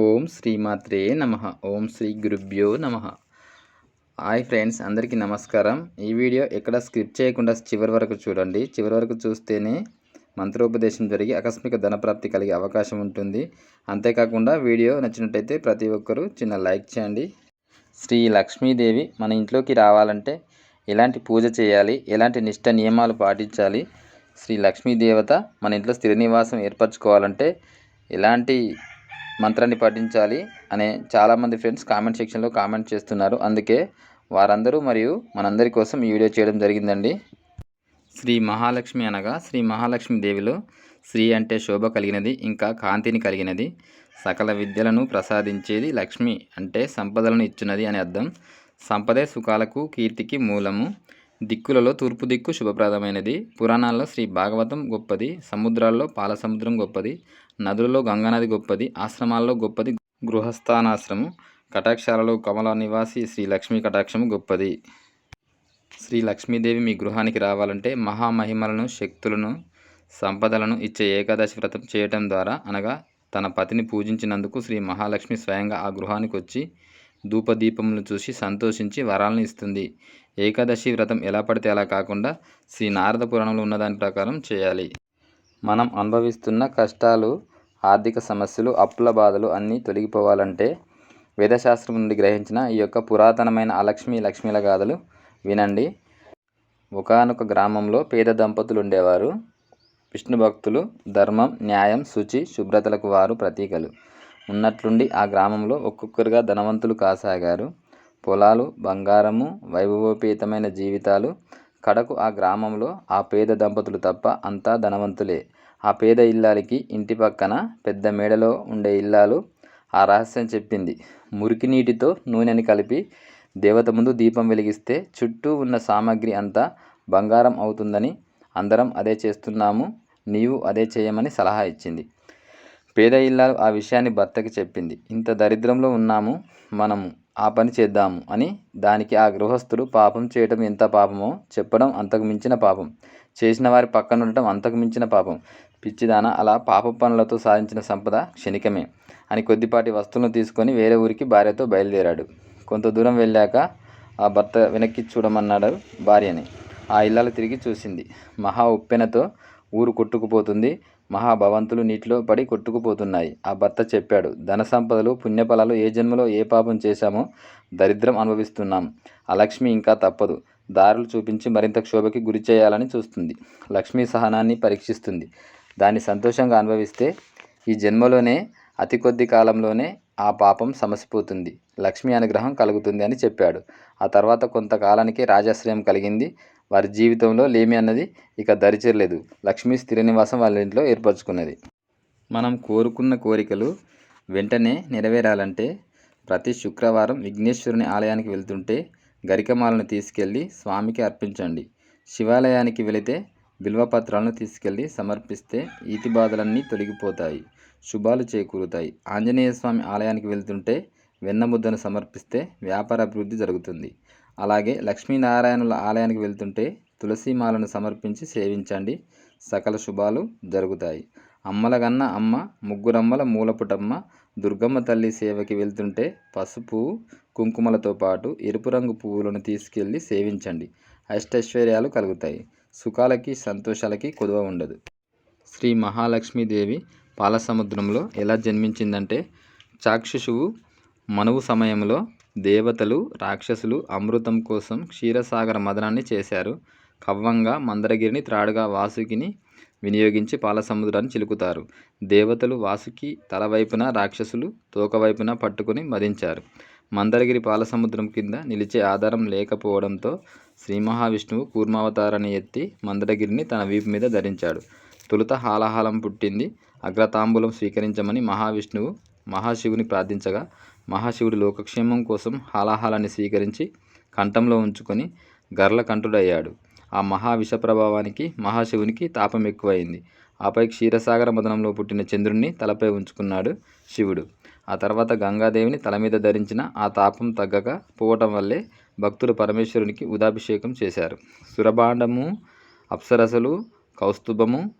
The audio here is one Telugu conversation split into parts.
ఓం శ్రీమాత్రే నమ. ఓం శ్రీ గురుభ్యో నమ. హాయ్ ఫ్రెండ్స్ అందరికీ నమస్కారం. ఈ వీడియో ఎక్కడ స్క్రిప్ట్ చేయకుండా చివరి వరకు చూడండి. చివరి వరకు చూస్తేనే మంత్రోపదేశం జరిగి ఆకస్మిక ధనప్రాప్తి కలిగే అవకాశం ఉంటుంది. అంతేకాకుండా వీడియో నచ్చినట్టయితే ప్రతి ఒక్కరూ చిన్న లైక్ చేయండి. శ్రీ లక్ష్మీదేవి మన ఇంట్లోకి రావాలంటే ఎలాంటి పూజ చేయాలి? ఎలాంటి నిష్ట నియమాలు పాటించాలి? శ్రీ లక్ష్మీదేవత మన ఇంట్లో స్థిర నివాసం ఏర్పరచుకోవాలంటే ఎలాంటి మంత్రాన్ని పఠించాలి అనే చాలామంది ఫ్రెండ్స్ కామెంట్ సెక్షన్లో కామెంట్ చేస్తున్నారు. అందుకే వారందరూ మరియు మనందరి కోసం ఈ వీడియో చేయడం జరిగిందండి. శ్రీ మహాలక్ష్మి అనగా శ్రీ మహాలక్ష్మి దేవిలో శ్రీ అంటే శోభ కలిగినది ఇంకా కాంతిని కలిగినది. సకల విద్యలను ప్రసాదించేది లక్ష్మి అంటే సంపదలను ఇచ్చున్నది అని అర్థం. సంపదే సుఖాలకు కీర్తికి మూలము. దిక్కులలో తూర్పు దిక్కు శుభప్రదమైనది. పురాణాల్లో శ్రీ భాగవతం గొప్పది సముద్రాల్లో పాల సముద్రం గొప్పది నదులలో గంగానది గొప్పది ఆశ్రమాల్లో గొప్పది గృహస్థానాశ్రము కటాక్షాలలో కమల నివాసి శ్రీ లక్ష్మీ కటాక్షము గొప్పది. శ్రీ లక్ష్మీదేవి మీ గృహానికి రావాలంటే మహామహిమలను శక్తులను సంపదలను ఇచ్చే ఏకాదశి వ్రతం చేయటం ద్వారా అనగా తన పతిని పూజించినందుకు శ్రీ మహాలక్ష్మి స్వయంగా ఆ గృహానికి వచ్చి ధూపదీపములను చూసి సంతోషించి వరాలను ఇస్తుంది. ఏకాదశి వ్రతం ఎలా పడితే అలా కాకుండా శ్రీ నారద పురాణంలో ఉన్నదాని ప్రకారం చేయాలి. మనం అనుభవిస్తున్న కష్టాలు ఆర్థిక సమస్యలు అప్పుల బాధలు అన్నీ తొలగిపోవాలంటే వేదశాస్త్రం నుండి గ్రహించిన ఈ యొక్క పురాతనమైన అలక్ష్మి లక్ష్మీల గాథలు వినండి. ఒకనొక గ్రామంలో పేద దంపతులు ఉండేవారు. విష్ణు భక్తులు ధర్మం న్యాయం శుచి శుభ్రతలకు వారు ప్రతీకలు. ఉన్నట్లుండి ఆ గ్రామంలో ఒక్కొక్కరుగా ధనవంతులు కాసాగారు. పొలాలు బంగారము వైభవోపేతమైన జీవితాలు. కడకు ఆ గ్రామంలో ఆ పేద దంపతులు తప్ప అంతా ధనవంతులే. ఆ పేద ఇల్లాలకి ఇంటి పక్కన పెద్ద మేడలో ఉండే ఇల్లాలు ఆ రహస్యం చెప్పింది. మురికి నీటితో నూనెని కలిపి దేవత ముందు దీపం వెలిగిస్తే చుట్టూ ఉన్న సామాగ్రి అంతా బంగారం అవుతుందని అందరం అదే చేస్తున్నాము నీవు అదే చేయమని సలహా ఇచ్చింది. పేద ఇల్లాలు ఆ విషయాన్ని భర్తకి చెప్పింది. ఇంత దరిద్రంలో ఉన్నాము మనము ఆ పని చేద్దాము అని దానికి ఆ గృహస్థుడు పాపం చేయటం ఎంత పాపమో చెప్పడం అంతకు మించిన పాపం. చేసిన వారి పక్కన ఉండటం అంతకు మించిన పాపం. పిచ్చిదాన అలా పాప పనులతో సాధించిన సంపద క్షణికమే అని కొద్దిపాటి వస్తువులను తీసుకొని వేరే ఊరికి భార్యతో బయలుదేరాడు. కొంత దూరం వెళ్ళాక ఆ భర్త వెనక్కి చూడమన్నాడు భార్యని. ఆ ఇల్లాలు తిరిగి చూసింది. మహా ఉప్పెనతో ఊరు కొట్టుకుపోతుంది. మహాభవంతులు నీటిలో పడి కొట్టుకుపోతున్నాయి. ఆ భర్త చెప్పాడు ధన సంపదలు పుణ్యఫలాలు ఏ జన్మలో ఏ పాపం చేశామో దరిద్రం అనుభవిస్తున్నాం. ఆ లక్ష్మి ఇంకా తప్పదు. దారులు చూపించి మరింత క్షోభకి గురి చేయాలని చూస్తుంది. లక్ష్మీ సహనాన్ని పరీక్షిస్తుంది. దాన్ని సంతోషంగా అనుభవిస్తే ఈ జన్మలోనే అతి కొద్ది కాలంలోనే ఆ పాపం సమసిపోతుంది. లక్ష్మీ అనుగ్రహం కలుగుతుంది అని చెప్పాడు. ఆ తర్వాత కొంతకాలానికి రాజాశ్రయం కలిగింది. వారి జీవితంలో లేమి అన్నది ఇక దరిచేరలేదు లక్ష్మీ స్థిర నివాసం వాళ్ళ ఇంట్లో ఏర్పరచుకున్నది. మనం కోరుకున్న కోరికలు వెంటనే నెరవేరాలంటే ప్రతి శుక్రవారం విఘ్నేశ్వరుని ఆలయానికి వెళ్తుంటే గరికమాలను తీసుకెళ్ళి స్వామికి అర్పించండి. శివాలయానికి వెళితే బిల్వపత్రాలను తీసుకెళ్ళి సమర్పిస్తే ఈతి బాధలన్నీ తొలగిపోతాయి. శుభాలు చేకూరుతాయి. ఆంజనేయ స్వామి ఆలయానికి వెళ్తుంటే వెన్నముద్దను సమర్పిస్తే వ్యాపార అభివృద్ధి జరుగుతుంది. అలాగే లక్ష్మీనారాయణుల ఆలయానికి వెళ్తుంటే తులసిమాలను సమర్పించి సేవించండి. సకల శుభాలు జరుగుతాయి. అమ్మలగన్న అమ్మ ముగ్గురమ్మల మూలపుటమ్మ దుర్గమ్మ తల్లి సేవకి వెళ్తుంటే పసుపు కుంకుమలతో పాటు ఎరుపు రంగు పువ్వులను తీసుకెళ్ళి సేవించండి. అష్టైశ్వర్యాలు కలుగుతాయి. సుఖాలకి సంతోషాలకి కొదువ ఉండదు. శ్రీ మహాలక్ష్మీదేవి పాలసముద్రంలో ఎలా జన్మించిందంటే చాక్షుషువు మనువు సమయంలో దేవతలు రాక్షసులు అమృతం కోసం క్షీరసాగర మదనాన్ని చేశారు. కవ్వంగా మందరగిరిని త్రాడుగా వాసుకిని వినియోగించి పాలసముద్రాన్ని చిలుకుతారు. దేవతలు వాసుకి తలవైపున రాక్షసులు తోకవైపున పట్టుకుని మదించారు. మందరగిరి పాలసముద్రం కింద నిలిచే ఆధారం లేకపోవడంతో శ్రీ మహావిష్ణువు కూర్మావతారాన్ని ఎత్తి మందరగిరిని తన వీపు మీద ధరించాడు. తొలుత హాలాహలం పుట్టింది. అగ్రతాంబూలం స్వీకరించమని మహావిష్ణువు మహాశివుని ప్రార్థించగా మహాశివుడు లోకక్షేమం కోసం హాలాహలాన్ని స్వీకరించి కంఠంలో ఉంచుకొని గర్ల కంఠుడయ్యాడు. ఆ మహా విష ప్రభావానికి మహాశివునికి తాపం ఎక్కువైంది. ఆపై క్షీరసాగర మదనంలో పుట్టిన చంద్రుణ్ణి తలపై ఉంచుకున్నాడు శివుడు. ఆ తర్వాత గంగాదేవిని తల మీద ధరించిన ఆ తాపం తగ్గక పోవటం వల్లే భక్తులు పరమేశ్వరునికి ఉదాభిషేకం చేశారు. సురభాండము అప్సరసలు కౌస్తుభము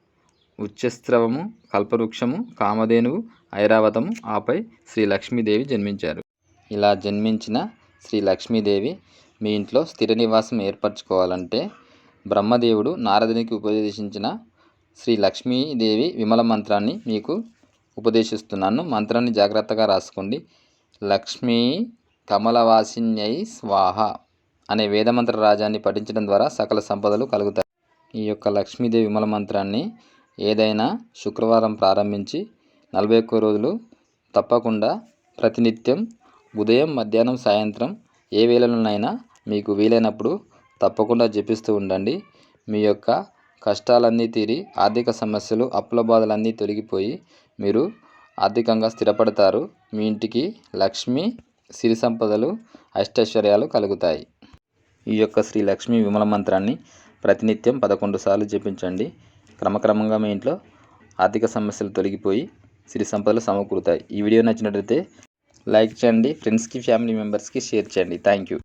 ఉచ్చస్రవము కల్పవృక్షము కామధేనువు ఐరావతము ఆపై శ్రీ లక్ష్మీదేవి జన్మించారు. ఇలా జన్మించిన శ్రీ లక్ష్మీదేవి మీ ఇంట్లో స్థిర నివాసం ఏర్పరచుకోవాలంటే బ్రహ్మదేవుడు నారదునికి ఉపదేశించిన శ్రీ లక్ష్మీదేవి విమల మంత్రాన్ని మీకు ఉపదేశిస్తున్నాను. మంత్రాన్ని జాగ్రత్తగా రాసుకోండి. లక్ష్మీ కమలవాసిన్యై స్వాహ అనే వేదమంత్ర రాజాన్ని పఠించడం ద్వారా సకల సంపదలు కలుగుతాయి. ఈ యొక్క లక్ష్మీదేవి విమల మంత్రాన్ని ఏదైనా శుక్రవారం ప్రారంభించి నలభై ఒక్క రోజులు తప్పకుండా ప్రతినిత్యం ఉదయం మధ్యాహ్నం సాయంత్రం ఏ వేళలోనైనా మీకు వీలైనప్పుడు తప్పకుండా జపిస్తూ ఉండండి. మీ యొక్క కష్టాలన్నీ తీరి ఆర్థిక సమస్యలు అప్పుల బాధలన్నీ తొలగిపోయి మీరు ఆర్థికంగా స్థిరపడతారు. మీ ఇంటికి లక్ష్మి సిరి సంపదలు అష్టైశ్వర్యాలు కలుగుతాయి. ఈ యొక్క శ్రీ లక్ష్మీ విమల మంత్రాన్ని ప్రతినిత్యం పదకొండు సార్లు జపించండి. క్రమక్రమంగా మీ ఇంట్లో ఆర్థిక సమస్యలు తొలగిపోయి సిరి సంపదలు సమకూరుతాయి. ఈ వీడియో నచ్చినట్లయితే లైక్ చేయండి ఫ్రెండ్స్కి ఫ్యామిలీ మెంబర్స్కి షేర్ చేయండి. Thank you